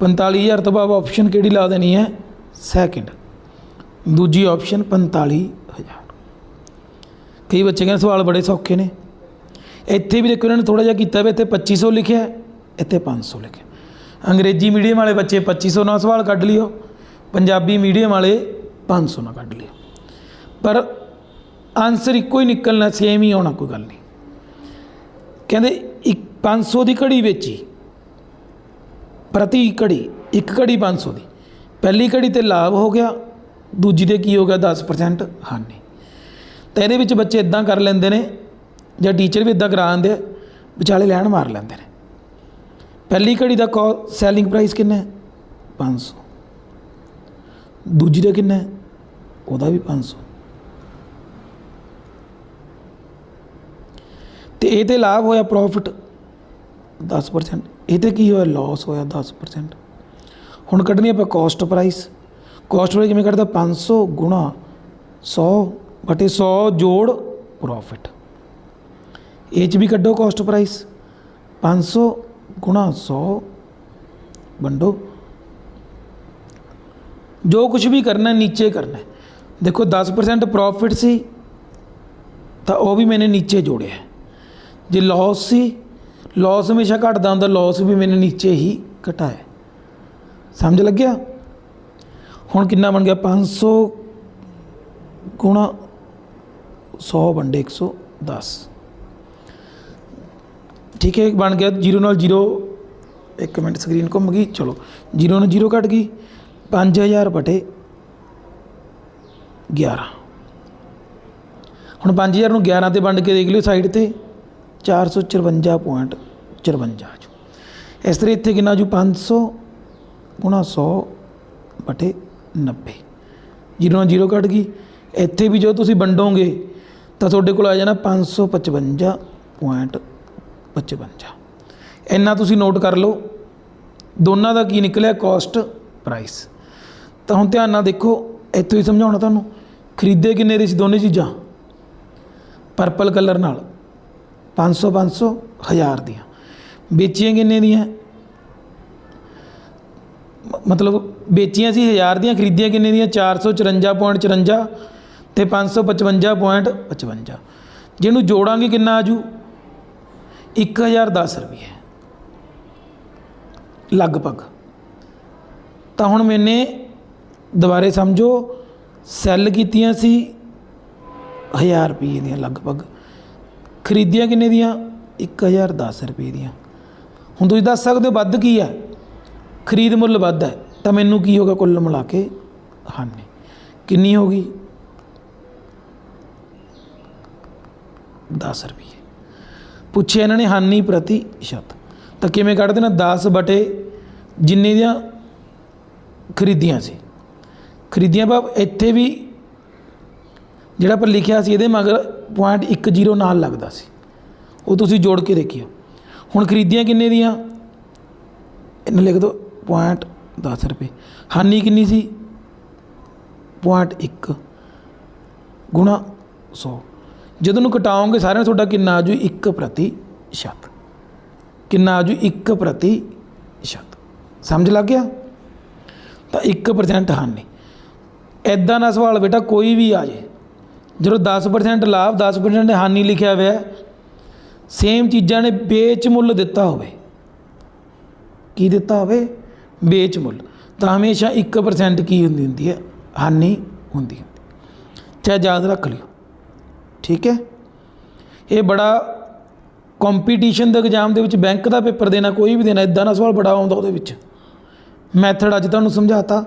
45000 ਤੋਂ ਬਾਅਦ ਆਪਸ਼ਨ ਕਿਹੜੀ ਲਾ ਦੇਣੀ ਹੈ? ਸੈਕਿੰਡ ਦੂਜੀ ਆਪਸ਼ਨ 45000 ਕਈ ਬੱਚੇ ਕਹਿੰਦੇ ਸਵਾਲ ਬੜੇ ਸੌਖੇ ਨੇ। ਇੱਥੇ ਵੀ ਦੇਖੋ ਇਹਨਾਂ ਨੇ ਥੋੜਾ ਜਿਹਾ ਕੀਤਾ ਵੀ ਇੱਥੇ 2500 ਲਿਖਿਆ ਹੈ, ਇੱਥੇ 500 ਲਿਖਿਆ। ਅੰਗਰੇਜ਼ੀ ਮੀਡੀਅਮ ਵਾਲੇ ਬੱਚੇ 2500 ਨਾਲ ਸਵਾਲ ਕੱਢ ਲਿਓ ਪੰਜਾਬੀ ਮੀਡੀਅਮ ਵਾਲੇ 500 ਨਾਲ ਕੱਢ ਲਿਓ। ਪਰ ਆਨਸਰ ਇੱਕੋ ਹੀ ਨਿਕਲਣਾ ਸੇਮ ਹੀ ਆਉਣਾ ਕੋਈ ਗੱਲ ਨਹੀਂ। ਕਹਿੰਦੇ ਇੱਕ 500 ਦੀ ਘੜੀ ਵਿੱਚ ਹੀ ਪ੍ਰਤੀ ਘੜੀ, ਇੱਕ ਘੜੀ 500 ਦੀ। ਪਹਿਲੀ ਘੜੀ ਤੇ ਲਾਭ ਹੋ ਗਿਆ, ਦੂਜੀ ਤੇ ਕੀ ਹੋ ਗਿਆ 10% ਹਾਨੀ। ਤਾਂ ਇਹਦੇ ਵਿੱਚ ਬੱਚੇ ਇਦਾਂ ਕਰ ਲੈਂਦੇ ਨੇ, ਜਾਂ ਟੀਚਰ ਵੀ ਇਦਾਂ ਕਰਾ ਦਿੰਦੇ ਆ, ਵਿਚਾਲੇ ਲੈਣ ਮਾਰ ਲੈਂਦੇ ਨੇ। ਪਹਿਲੀ ਘੜੀ ਦਾ ਕੋ ਸੈਲਿੰਗ ਪ੍ਰਾਈਸ ਕਿੰਨਾ ਹੈ? 500 ਦੂਜੀ ਦਾ ਕਿੰਨਾ ਹੈ? ਉਹਦਾ ਵੀ 500 ਤੇ ਇਹ ਤੇ ਲਾਭ ਹੋਇਆ ਪ੍ਰੋਫਿਟ 10% ਇਹ ਤੇ ਕੀ ਹੋਇਆ? ਲਾਸ ਹੋਇਆ 10% ਹੁਣ ਕੱਢਣੀ ਆਪਾਂ ਕੋਸਟ ਪ੍ਰਾਈਸ ਕੋਸਟ ਪ੍ਰਾਈਸ ਕਿਵੇਂ ਕੱਢਦਾ? 500 ਗੁਣਾ 100 ਬਟੇ 100 ਜੋੜ ਪ੍ਰੋਫਿਟ ਇਹ 'ਚ ਵੀ ਕੱਢੋ ਕੋਸਟ ਪ੍ਰਾਈਸ 500 ਗੁਣਾ 100 ਵੰਡੋ। ਜੋ ਕੁਝ ਵੀ ਕਰਨਾ, ਨੀਚੇ ਕਰਨਾ। ਦੇਖੋ 10% ਪ੍ਰੋਫਿਟ ਸੀ, ਤਾਂ ਉਹ ਵੀ ਮੈਨੇ ਨੀਚੇ ਜੋੜਿਆ। ਜੇ ਲਾਸ ਸੀ ਲਾਸ ਹਮੇਸ਼ਾ ਘਟਦਾ ਹੁੰਦਾ ਲਾਸ ਵੀ ਮੈਨੇ ਨੀਚੇ ਹੀ ਘਟਾਇਆ ਸਮਝ ਲੱਗਿਆ? ਹੁਣ ਕਿੰਨਾ ਬਣ ਗਿਆ? 500 ਗੁਣਾ 100 ਵੰਡੇ 110 ਠੀਕ ਹੈ, ਬਣ ਗਿਆ 0 ਨਾਲ 0 ਇੱਕ ਮਿੰਟ ਸਕਰੀਨ ਘੁੰਮ ਗਈ। ਚਲੋ 0 ਨਾਲ 0 ਘਟ ਗਈ। 5000 ਬਟੇ 11 ਹੁਣ 5000 ਨੂੰ 11 ਤੇ ਵੰਡ ਕੇ ਦੇਖ ਲਿਓ ਸਾਈਡ ਤੇ 454.5 54 ਜੋ ਇਸ ਤਰ੍ਹਾਂ ਇੱਥੇ ਕਿੰਨਾ ਜੂ? 500 ਗੁਣਾ 100 ਬਟੇ 90 ਜੀਰੋ ਨਾਲ ਜੀਰੋ ਕੱਟ ਗਈ। ਇੱਥੇ ਵੀ ਜੋ ਤੁਸੀਂ ਵੰਡੋਗੇ ਤਾਂ ਤੁਹਾਡੇ ਕੋਲ ਆ ਜਾਣਾ 555.55 ਇੰਨਾ ਤੁਸੀਂ ਨੋਟ ਕਰ ਲਓ। ਦੋਨਾਂ ਦਾ ਕੀ ਨਿਕਲਿਆ? Cost, price. ਤਾਂ ਹੁਣ ਧਿਆਨ ਨਾਲ ਦੇਖੋ, ਇੱਥੋਂ ਹੀ ਸਮਝਾਉਣਾ ਤੁਹਾਨੂੰ। ਖਰੀਦੇ ਕਿੰਨੇ ਦੇ ਸੀ ਦੋਨੇ ਚੀਜ਼ਾਂ? ਪਰਪਲ ਕਲਰ ਨਾਲ। 500 500 ਹਜ਼ਾਰ ਦੀਆਂ। ਵੇਚੀਆਂ ਕਿੰਨੇ ਦੀਆਂ? ਮ- ਮਤਲਬ ਵੇਚੀਆਂ ਸੀ 1000 ਦੀਆਂ, ਖਰੀਦੀਆਂ ਕਿੰਨੇ ਦੀਆਂ? 454.54 ਤੇ 555.55 ਜਿਹਨੂੰ ਜੋੜਾਂਗੇ ਕਿੰਨਾ ਆਜੂ? 1010 ਰੁਪਏ। ਲਗਭਗ। ਤਾਂ ਹੁਣ ਮੈਨੇ ਦੁਬਾਰੇ ਸਮਝੋ, ਸੈੱਲ ਕੀਤੀਆਂ ਸੀ 1000 ਰੁਪਏ ਦੀਆਂ ਲਗਭਗ। ਖਰੀਦੀਆਂ ਕਿੰਨੇ ਦੀਆਂ? 1010 ਰੁਪਏ ਦੀਆਂ। ਹੁਣ ਤੁਸੀਂ ਦੱਸ ਸਕਦੇ ਹੋ ਵੱਧ ਕੀ ਹੈ ਖਰੀਦ ਮੁੱਲ ਵੱਧ ਹੈ, ਤਾਂ ਮੈਨੂੰ ਕੀ ਹੋਗਾ ਕੁੱਲ ਮਿਲਾ ਕੇ? ਹਾਨੀ ਕਿੰਨੀ ਹੋ ਗਈ? 10 ਰੁਪਏ ਪੁੱਛਿਆ ਇਹਨਾਂ ਨੇ ਹਾਨੀ ਪ੍ਰਤੀ ਸ਼ਤ ਤਾਂ ਕਿਵੇਂ ਕੱਢ ਦੇਣਾ? 10 ਬਟੇ ਜਿੰਨੇ ਦੀਆਂ ਖਰੀਦੀਆਂ ਸੀ। ਖਰੀਦੀਆਂ ਭਾਵ ਇੱਥੇ ਵੀ ਜਿਹੜਾ ਪਰ ਲਿਖਿਆ ਸੀ ਇਹਦੇ ਮਗਰ ਪੁਆਇੰਟ 10 ਨਾਲ ਲੱਗਦਾ ਸੀ। ਉਹ ਤੁਸੀਂ ਜੋੜ ਕੇ ਦੇਖਿਓ। ਹੁਣ ਖਰੀਦੀਆਂ ਕਿੰਨੇ ਦੀਆਂ? ਇਹਨੂੰ ਲਿਖ ਦਿਓ ਪੁਆਇੰਟ 10 ਰੁਪਏ। ਹਾਨੀ ਕਿੰਨੀ ਸੀ? ਪੁਆਇੰਟ 1 ਗੁਣਾ 100 ਜਦੋਂ ਨੂੰ ਘਟਾਓਗੇ ਸਾਰਿਆਂ ਨੂੰ ਤੁਹਾਡਾ ਕਿੰਨਾ ਆਜੂ 1 ਪ੍ਰਤੀ ਸ਼ਤ ਕਿੰਨਾ ਆਜੂ 1 ਪ੍ਰਤੀ ਸ਼ਤ ਸਮਝ ਲੱਗ ਗਿਆ? ਤਾਂ 1% ਹਾਨੀ। ਐਦਾਂ ਦਾ ਸਵਾਲ ਬੇਟਾ ਕੋਈ ਵੀ ਆ ਜੇ। ਜਦੋਂ 10% ਲਾਭ 10% ਹਾਨੀ ਲਿਖਿਆ ਹੋਇਆ ਸੇਮ ਚੀਜ਼ਾਂ ਨੇ ਵੇਚ ਮੁੱਲ ਦਿੱਤਾ ਹੋਵੇ। ਕੀ ਦਿੱਤਾ ਹੋਵੇ? ਵੇਚ ਮੁੱਲ। ਤਾਂ ਹਮੇਸ਼ਾ 1% ਕੀ ਹੁੰਦੀ ਹੁੰਦੀ ਹੈ? ਹਾਨੀ ਹੁੰਦੀ ਹੁੰਦੀ ਚਾਹੇ ਯਾਦ ਰੱਖ ਲਿਓ। ਠੀਕ ਹੈ? ਇਹ ਬੜਾ ਕੰਪੀਟੀਸ਼ਨ ਦੇ ਐਗਜ਼ਾਮ ਦੇ ਵਿੱਚ ਬੈਂਕ ਦਾ ਪੇਪਰ ਦੇਣਾ, ਕੋਈ ਵੀ ਦੇਣਾ ਇਦਾਂ ਦਾ ਸਵਾਲ ਬੜਾ ਆਉਂਦਾ ਉਹਦੇ ਵਿੱਚ। ਮੈਥਡ ਅੱਜ ਤੁਹਾਨੂੰ ਸਮਝਾਤਾ।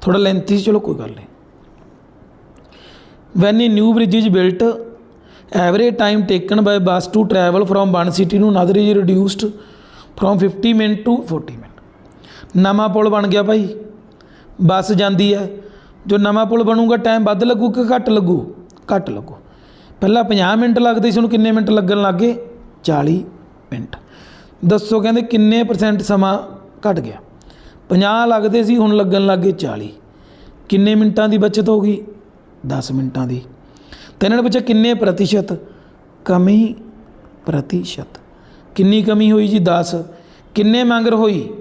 ਥੋੜਾ ਲੈਂਥੀ ਚਲੋ ਕੋਈ ਗੱਲ ਨਹੀਂ। When a new bridge is built average time taken by bus to travel from one city ਨੂੰ another is reduced from 50 minute to 40 minute ਨਵਾਂ ਪੁਲ ਬਣ ਗਿਆ ਭਾਈ। ਬੱਸ ਜਾਂਦੀ ਹੈ। ਜੋ ਨਵਾਂ ਪੁਲ ਬਣੂਗਾ ਟਾਈਮ ਵੱਧ ਲੱਗੂ ਕਿ ਘੱਟ ਲੱਗੂ? ਘੱਟ ਲੱਗੂ। ਪਹਿਲਾਂ 50 ਮਿੰਟ ਲੱਗਦੇ ਸੀ, ਹੁਣ ਕਿੰਨੇ ਮਿੰਟ ਲੱਗਣ ਲੱਗੇ 40 ਮਿੰਟ। ਦੱਸੋ ਕਹਿੰਦੇ ਕਿੰਨੇ ਪਰਸੈਂਟ ਸਮਾਂ ਘਟ ਗਿਆ? 50 ਲੱਗਦੇ ਸੀ, ਹੁਣ ਲੱਗਣ ਲੱਗੇ 40 ਕਿੰਨੇ ਮਿੰਟਾਂ ਦੀ ਬਚਤ ਹੋ ਗਈ? 10 ਮਿੰਟਾਂ ਦੀ। ਤੇ ਇਹਨਾਂ ਨੇ ਪੁੱਛਿਆ ਕਿੰਨੇ ਪ੍ਰਤੀਸ਼ਤ? ਕਮੀ, ਪ੍ਰਤੀਸ਼ਤ। ਕਿੰਨੀ ਕਮੀ ਹੋਈ ਜੀ? 10 ਕਿੰਨੇ ਮੰਗਰ ਹੋਈ?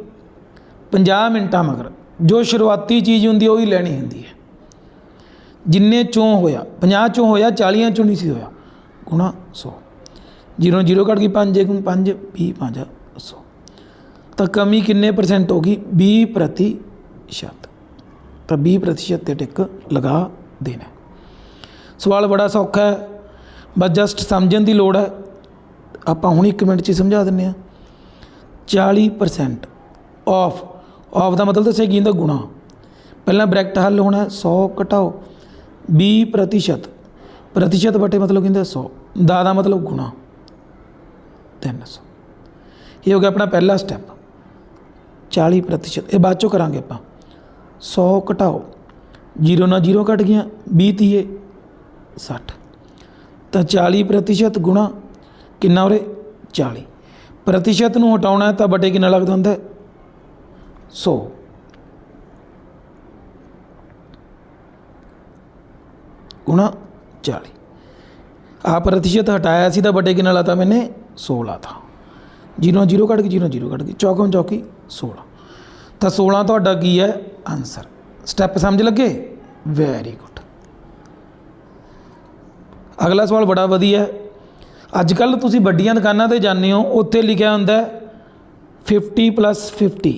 50 ਮਿੰਟਾਂ ਮਗਰ। ਜੋ ਸ਼ੁਰੂਆਤੀ ਚੀਜ਼ ਹੁੰਦੀ ਹੈ ਉਹੀ ਲੈਣੀ ਹੁੰਦੀ ਹੈ। ਜਿੰਨੇ ਚੋਂ ਹੋਇਆ 50 ਚੋਂ ਹੋਇਆ 40 ਚੋਂ ਨਹੀਂ ਸੀ ਹੋਇਆ। ਗੁਣਾ 100 ਜ਼ੀਰੋ ਜ਼ੀਰੋ ਕੱਟ ਗਈ 5 ਗੁਣ 5 20 5 100 ਤਾਂ ਕਮੀ ਕਿੰਨੇ ਪਰਸੈਂਟ ਹੋ ਗਈ? 20 ਪ੍ਰਤੀਸ਼ਤ। ਤਾਂ 20 ਪ੍ਰਤੀਸ਼ਤ ਤੇ ਟਿਕ ਲਗਾ ਦੇਣਾ। ਸਵਾਲ ਬੜਾ ਸੌਖਾ ਹੈ, ਬਸ ਜਸਟ ਸਮਝਣ ਦੀ ਲੋੜ ਹੈ। ਆਪਾਂ ਹੁਣ ਇੱਕ ਮਿੰਟ 'ਚ ਹੀ ਸਮਝਾ ਦਿੰਨੇ ਆ 40% ਆਫ ਆਫ ਦਾ ਮਤਲਬ ਦੱਸਿਆ ਕੀ ਹੁੰਦਾ? ਗੁਣਾ। ਪਹਿਲਾਂ ਬ੍ਰੈਕਟ ਹੱਲ ਹੋਣਾ 100 ਘਟਾਓ 20 ਪ੍ਰਤੀਸ਼ਤ। ਪ੍ਰਤੀਸ਼ਤ ਬਟੇ ਮਤਲਬ ਕਹਿੰਦਾ 100 ਦਾ ਦਾ ਮਤਲਬ ਗੁਣਾ। 300 ਇਹ ਹੋ ਗਿਆ ਆਪਣਾ ਪਹਿਲਾ ਸਟੈਪ 40 ਪ੍ਰਤੀਸ਼ਤ। ਇਹ ਬਾਅਦ ਚੋਂ ਕਰਾਂਗੇ ਆਪਾਂ। 100 ਘਟਾਓ। 0 ਨਾਲ 0 ਘਟ ਗਿਆ 20 ਤੀਏ। 60 ਤਾਂ 40 ਪ੍ਰਤੀਸ਼ਤ ਗੁਣਾ ਕਿੰਨਾ ਉਰੇ? 40 ਪ੍ਰਤੀਸ਼ਤ ਨੂੰ ਹਟਾਉਣਾ ਹੈ ਤਾਂ ਬਟੇ ਕਿੰਨਾ ਲੱਗਦਾ ਹੁੰਦਾ? ਹੈ 100 ਗੁਣਾ 40 ਆ ਪ੍ਰਤੀਸ਼ਤ ਹਟਾਇਆ ਸੀ ਤਾਂ ਬਟੇ ਕਿੰਨਾ ਲਾਤਾ ਮੈਨੇ? 16 ਲਾਤਾ। 0 0 ਕੱਟ ਕੇ 0 0 ਕੱਟ ਕੇ ਚੌਕਮ ਚੌਕੀ 16 ਤਾਂ 16 ਤੁਹਾਡਾ ਕੀ ਹੈ? ਆਨਸਰ ਸਟੈਪ ਸਮਝ ਲੱਗੇ? ਵੈਰੀ ਗੁੱਡ ਅਗਲਾ ਸਵਾਲ ਬੜਾ ਵਧੀਆ ਅੱਜ ਕੱਲ ਤੁਸੀਂ ਵੱਡੀਆਂ ਦੁਕਾਨਾਂ ਤੇ ਜਾਂਦੇ ਹੋ, ਉੱਥੇ ਲਿਖਿਆ ਹੁੰਦਾ ਹੈ 50 ਪਲੱਸ 50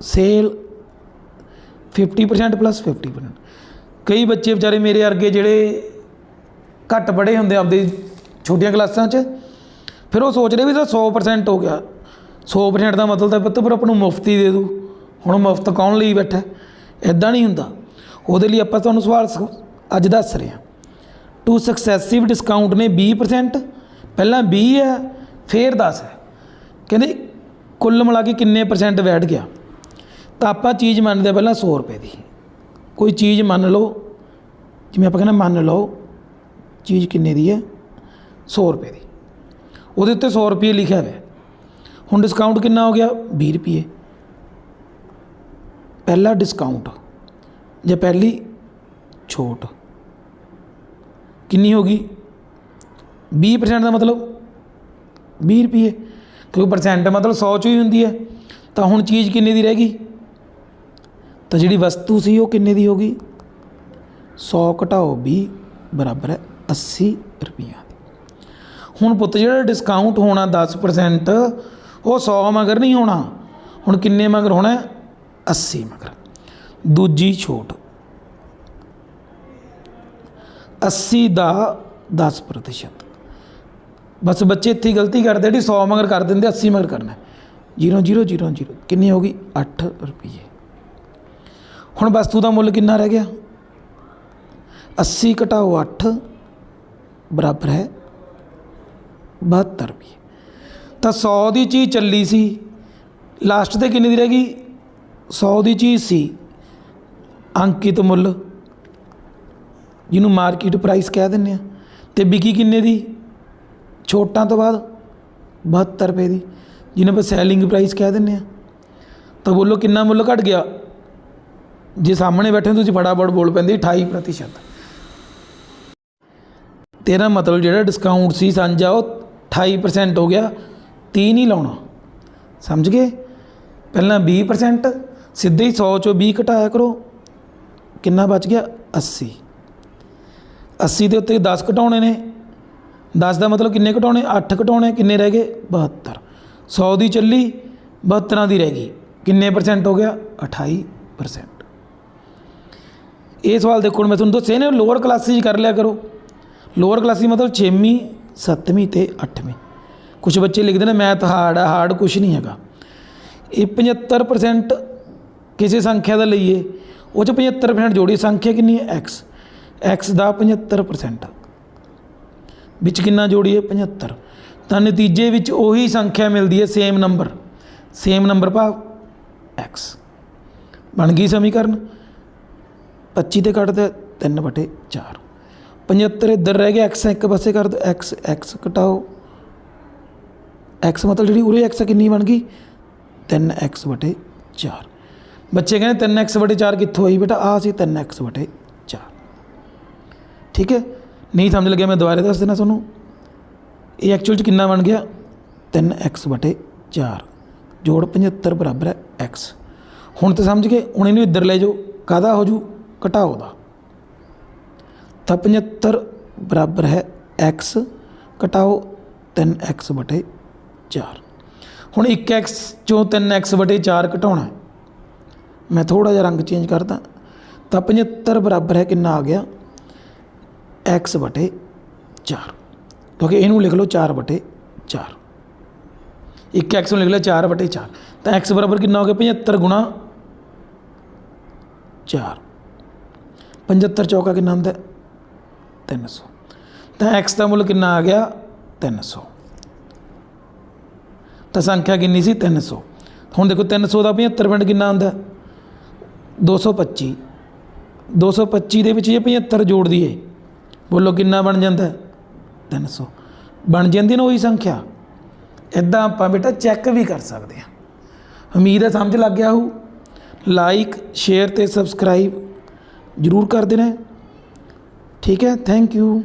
ਸੇਲ 50% ਪਲੱਸ 50% ਕਈ ਬੱਚੇ ਵਿਚਾਰੇ ਮੇਰੇ ਵਰਗੇ ਜਿਹੜੇ ਘੱਟ ਪੜ੍ਹੇ ਹੁੰਦੇ ਆਪਦੇ ਛੋਟੀਆਂ ਕਲਾਸਾਂ 'ਚ, ਫਿਰ ਉਹ ਸੋਚ ਰਹੇ ਵੀ ਤਾਂ 100% ਹੋ ਗਿਆ। 100% ਦਾ ਮਤਲਬ ਤਾਂ ਪੁੱਤ ਪਰ ਆਪਾਂ ਨੂੰ ਮੁਫਤੀ ਦੇ ਦੂ ਹੁਣ ਮੁਫਤ ਕੌਣ ਲਈ ਬੈਠਾ? ਇਦਾਂ ਨਹੀਂ ਹੁੰਦਾ। ਉਹਦੇ ਲਈ ਆਪਾਂ ਤੁਹਾਨੂੰ ਸਵਾਲ ਸ- ਅੱਜ ਦੱਸ ਰਹੇ ਹਾਂ। ਟੂ ਸਕਸੈਸਿਵ ਡਿਸਕਾਊਂਟ ਨੇ 20% ਪਹਿਲਾਂ 20 ਹੈ, ਫਿਰ 10 ਹੈ। ਕਹਿੰਦੇ ਕੁੱਲ ਮਿਲਾ ਕੇ ਕਿੰਨੇ ਪਰਸੈਂਟ ਬੈਠ ਗਿਆ? ਤਾਂ ਆਪਾਂ ਚੀਜ਼ ਮੰਨਦੇ ਹਾਂ ਪਹਿਲਾਂ 100 ਰੁਪਏ ਦੀ। ਕੋਈ ਚੀਜ਼ ਮੰਨ ਲਓ, ਜਿਵੇਂ ਆਪਾਂ ਕਹਿੰਦੇ ਮੰਨ ਲਓ, ਚੀਜ਼ ਕਿੰਨੇ ਦੀ ਹੈ? 100 ਰੁਪਏ ਦੀ। ਉਹਦੇ ਉੱਤੇ 100 ਰੁਪਏ ਲਿਖਿਆ ਹੋਇਆ ਹੁਣ ਡਿਸਕਾਊਂਟ ਕਿੰਨਾ ਹੋ ਗਿਆ? 20 ਰੁਪਏ। ਪਹਿਲਾ ਡਿਸਕਾਊਂਟ ਜਾਂ ਪਹਿਲੀ ਛੋਟ। ਕਿੰਨੀ ਹੋ ਗਈ? 20% ਦਾ ਮਤਲਬ? 20 ਰੁਪਏ ਕਿਉਂਕਿ ਪਰਸੈਂਟ ਮਤਲਬ 100 ਚੋਂ ਹੀ ਹੁੰਦੀ ਹੈ। ਤਾਂ ਹੁਣ ਚੀਜ਼ ਕਿੰਨੇ ਦੀ ਰਹਿ ਗਈ? ਤਾਂ ਜਿਹੜੀ ਵਸਤੂ ਸੀ ਉਹ ਕਿੰਨੇ ਦੀ ਹੋ ਗਈ? 100 ਘਟਾਓ 20 ਬਰਾਬਰ ਹੈ 80 ਰੁਪਈਆ। ਦੀ ਹੁਣ ਪੁੱਤ ਜਿਹੜਾ ਡਿਸਕਾਊਂਟ ਹੋਣਾ 10% ਉਹ 100 ਮਗਰ ਨਹੀਂ ਹੋਣਾ। ਹੁਣ ਕਿੰਨੇ ਮਗਰ ਹੋਣਾ? ਹੈ? 80 ਮਗਰ। ਦੂਜੀ ਛੋਟ। 80 ਦਾ 10% ਬਸ ਬੱਚੇ ਇੱਥੇ ਗਲਤੀ ਕਰਦੇ, ਜਿਹੜੀ 100 ਮਗਰ ਕਰ ਦਿੰਦੇ 80 ਮਗਰ ਕਰਨਾ 0 0 0 0 ਕਿੰਨੀ ਹੋ ਗਈ? 8 ਰੁਪਏ ਹੁਣ ਵਸਤੂ ਦਾ ਮੁੱਲ ਕਿੰਨਾ ਰਹਿ ਗਿਆ? 80 ਘਟਾਓ 8 ਬਰਾਬਰ ਹੈ 72 ਰੁਪਏ ਤਾਂ 100 ਦੀ ਚੀਜ਼ ਚੱਲੀ ਸੀ, ਲਾਸਟ ਤੇ ਕਿੰਨੀ ਦੀ ਰਹਿ ਗਈ? 100 ਦੀ ਚੀਜ਼ ਸੀ, ਅੰਕਿਤ ਮੁੱਲ। ਜਿਹਨੂੰ ਮਾਰਕੀਟ ਪ੍ਰਾਈਸ ਕਹਿ ਦਿੰਦੇ ਆ। ਤੇ ਵਿਕੀ ਕਿੰਨੇ ਦੀ? ਛੋਟਾਂ ਤੋਂ ਬਾਅਦ 72 ਰੁਪਏ ਦੀ, ਜਿਹਨੂੰ ਆਪਾਂ ਸੈਲਿੰਗ ਪ੍ਰਾਈਸ ਕਹਿ ਦਿੰਦੇ ਆ। ਤਾਂ ਬੋਲੋ ਕਿੰਨਾ ਮੁੱਲ ਘਟ ਗਿਆ? ਜੇ ਸਾਹਮਣੇ ਬੈਠੇ ਹੋ, ਤੁਸੀਂ ਫਟਾਫਟ ਬੋਲ ਪੈਂਦੇ 28% ਤੇਰਾ ਮਤਲਬ ਜਿਹੜਾ ਡਿਸਕਾਊਂਟ ਸੀ ਸਾਂਝਾ, ਉਹ 28% ਹੋ ਗਿਆ 30 ਨਹੀਂ ਲਾਉਣਾ। ਸਮਝ ਗਏ? ਪਹਿਲਾਂ 20% ਸਿੱਧੇ ਹੀ 100 ਚੋਂ 20 ਘਟਾਇਆ ਕਰੋ। ਕਿੰਨਾ ਬਚ ਗਿਆ? 80 80 ਦੇ ਉੱਤੇ 10 ਘਟਾਉਣੇ ਨੇ। 10 ਦਾ ਮਤਲਬ ਕਿੰਨੇ ਘਟਾਉਣੇ? 8 ਘਟਾਉਣੇ, ਕਿੰਨੇ ਰਹਿ ਗਏ? 72 100 ਦੀ ਚੱਲੀ 72 ਦੀ ਰਹਿ ਗਈ। ਕਿੰਨੇ ਪਰਸੈਂਟ ਹੋ ਗਿਆ? 28% ਇਹ ਸਵਾਲ ਦੇਖੋ ਮੈਂ ਤੁਹਾਨੂੰ ਦੱਸੇ ਨੇ ਲੋਅਰ ਕਲਾਸਿਸ ਕਰ ਲਿਆ ਕਰੋ। ਲੋਅਰ ਕਲਾਸਿਸ ਮਤਲਬ 6ਵੀਂ 7ਵੀਂ ਤੇ 8ਵੀਂ ਕੁਝ ਬੱਚੇ ਲਿਖਦੇ ਨੇ, ਮੈਥ ਹਾਰਡ ਹੈ ਹਾਰਡ ਕੁਝ ਨਹੀਂ ਹੈਗਾ। ਇਹ 75% ਕਿਸੇ ਸੰਖਿਆ ਦਾ ਲਈਏ। ਉਹ ਚ 75% ਜੋੜੀ ਸੰਖਿਆ ਕਿੰਨੀ ਹੈ? X x ਦਾ 75% ਵਿੱਚ ਕਿੰਨਾ ਜੋੜੀਏ 75 ਤਾਂ ਨਤੀਜੇ ਵਿੱਚ ਉਹੀ ਸੰਖਿਆ ਮਿਲਦੀ ਹੈ ਸੇਮ ਨੰਬਰ ਸੇਮ ਨੰਬਰ ਭਾਵ x ਬਣ ਗਈ ਸਮੀਕਰਨ। 25 ਤੇ ਕੱਟ ਦੇ 3 ਬਟੇ 4 75 ਇੱਧਰ ਰਹਿ ਗਿਆ, x ਇੱਕ ਪਾਸੇ ਕਰ ਦੋ, x x ਘਟਾਓ। X ਮਤਲਬ ਜਿਹੜੀ ਉਰੇ x ਕਿੰਨੀ ਬਣ ਗਈ? 3x ਬਟੇ 4 ਬੱਚੇ ਕਹਿੰਦੇ 3x ਬਟੇ 4 ਕਿੱਥੋਂ ਆਈ ਬੇਟਾ? ਆ ਸੀ 3x ਬਟੇ 4 ਠੀਕ ਹੈ? ਨਹੀਂ ਸਮਝ ਲੱਗਿਆ ਮੈਂ ਦੁਬਾਰਾ ਦੱਸ ਦੇਣਾ ਤੁਹਾਨੂੰ। ਇਹ ਐਕਚੁਅਲ ਚ ਕਿੰਨਾ ਬਣ ਗਿਆ? 3x ਬਟੇ 4 ਜੋੜ 75 ਬਰਾਬਰ ਹੈ x ਹੁਣ ਤਾਂ ਸਮਝ ਗਏ, ਹੁਣ ਇਹਨੂੰ ਇੱਧਰ ਲੈ ਜਾਓ। ਕਾਹਦਾ ਹੋ ਜੂ? ਘਟਾਓ ਦਾ। ਤਾਂ 75 ਬਰਾਬਰ ਹੈ x ਘਟਾਓ 3x ਬਟੇ 4 ਹੁਣ 1x ਚੋਂ 3x ਬਟੇ 4 ਘਟਾਉਣਾ ਮੈਂ ਥੋੜਾ ਜਿਹਾ ਰੰਗ ਚੇਂਜ ਕਰਦਾ। ਤਾਂ 75 ਬਰਾਬਰ ਹੈ ਕਿੰਨਾ ਆ ਗਿਆ? X ਬਟੇ 4 ਕਿਉਂਕਿ ਇਹਨੂੰ ਲਿਖ ਲਓ 4 ਬਟੇ 4 ਇੱਕ x ਨੂੰ ਲਿਖ ਲਿਆ 4 ਬਟੇ 4 ਤਾਂ x ਬਰਾਬਰ ਕਿੰਨਾ ਹੋ ਗਿਆ? 75 ਗੁਣਾ 4 75 ਚੌਕਾ ਕਿੰਨਾ ਹੁੰਦਾ? ਹੈ? 300 ਤਾਂ x ਦਾ ਮੁੱਲ ਕਿੰਨਾ ਆ ਗਿਆ? 300 ਤਾਂ ਸੰਖਿਆ ਕਿੰਨੀ ਸੀ? 300 ਹੁਣ ਦੇਖੋ 300 ਦਾ 75% ਕਿੰਨਾ ਹੁੰਦਾ? ਹੈ? 225 225 ਦੇ ਵਿੱਚ ਜੇ 75 ਜੋੜ ਦਈਏ ਬੋਲੋ ਕਿੰਨਾ ਬਣ ਜਾਂਦਾ? ਹੈ? 300 ਬਣ ਜਾਂਦੀ ਨਾ ਉਹੀ ਸੰਖਿਆ। ਇਦਾਂ ਆਪਾਂ ਬੇਟਾ ਚੈੱਕ ਵੀ ਕਰ ਸਕਦੇ ਹਾਂ। ਉਮੀਦ ਹੈ ਸਮਝ ਲੱਗ ਗਿਆ ਹੋ ਲਾਈਕ ਸ਼ੇਅਰ ਤੇ ਸਬਸਕ੍ਰਾਈਬ ਜ਼ਰੂਰ ਕਰ ਦੇਣਾ। ਠੀਕ ਹੈ? Thank you